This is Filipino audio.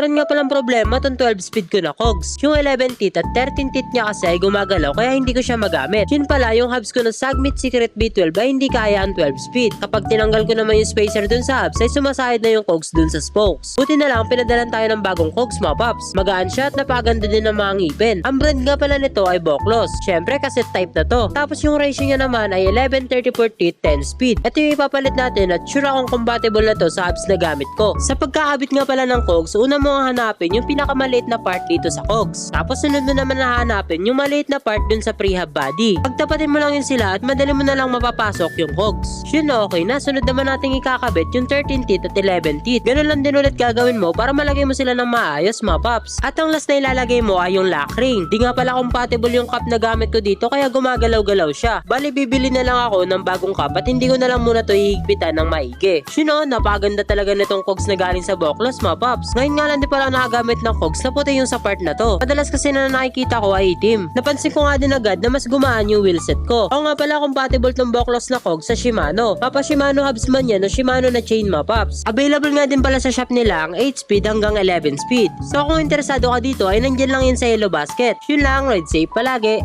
Meron nga palang problema tong 12 speed ko na cogs. Yung 11 teeth at 13 teeth niya kasi ay gumagalaw kaya hindi ko siya magamit. Yun pala yung hubs ko na Sagmit Secret B12 ay hindi kaya ang 12 speed. Kapag tinanggal ko naman yung spacer dun sa hubs ay sumasahid na yung cogs dun sa spokes. Buti na lang pinadalan tayo ng bagong cogs mga paps. Magaan siya at napaganda din ng mga ngipin. Ang brand nga pala nito ay Boklos. Syempre kasi type na to. Tapos yung ratio niya naman ay 11 30 per teeth 10 speed. Ito yung ipapalit natin at sure akong compatible na to sa hubs na gamit ko. Sa pagkakabit nga pala ng cogs, una mo nga hanapin yung pinakamaliit na part dito sa cogs. Tapos sunod mo naman hahanapin yung maliit na part dun sa prehab body. Pagtapatin mo lang yun sila at madali mo na lang mapapasok yung cogs. Yun okay na, sunod naman natin ikakabit yung 13 teeth at 11 teeth. Ganun lang din ulit gagawin mo para malagay mo sila ng maayos mga paps. At ang last na ilalagay mo ay yung lock ring. Di nga pala compatible yung cup na gamit ko dito kaya gumagalaw-galaw siya. Bali bibili na lang ako ng bagong cup at hindi ko na lang muna to hihigpitan ng maigi. Yun o, napaganda talaga nitong cogs na galing sa Boklos mga paps. Ngayon nga lang di pala nakagamit ng cogs na puti yung sa part na to. Madalas kasi na nakikita ko ay itim. Napansin ko nga din agad na mas gumaan yung wheelset ko. Oo nga pala compatible tong Boklos na cogs sa Shimano. Papa Shimano hubs man yan o Shimano na chain mga paps. Available nga din pala sa shop nila ang 8 speed hanggang 11 speed. So kung interesado ka dito ay nandyan lang yan sa yellow basket. Yun lang, ride safe palagi.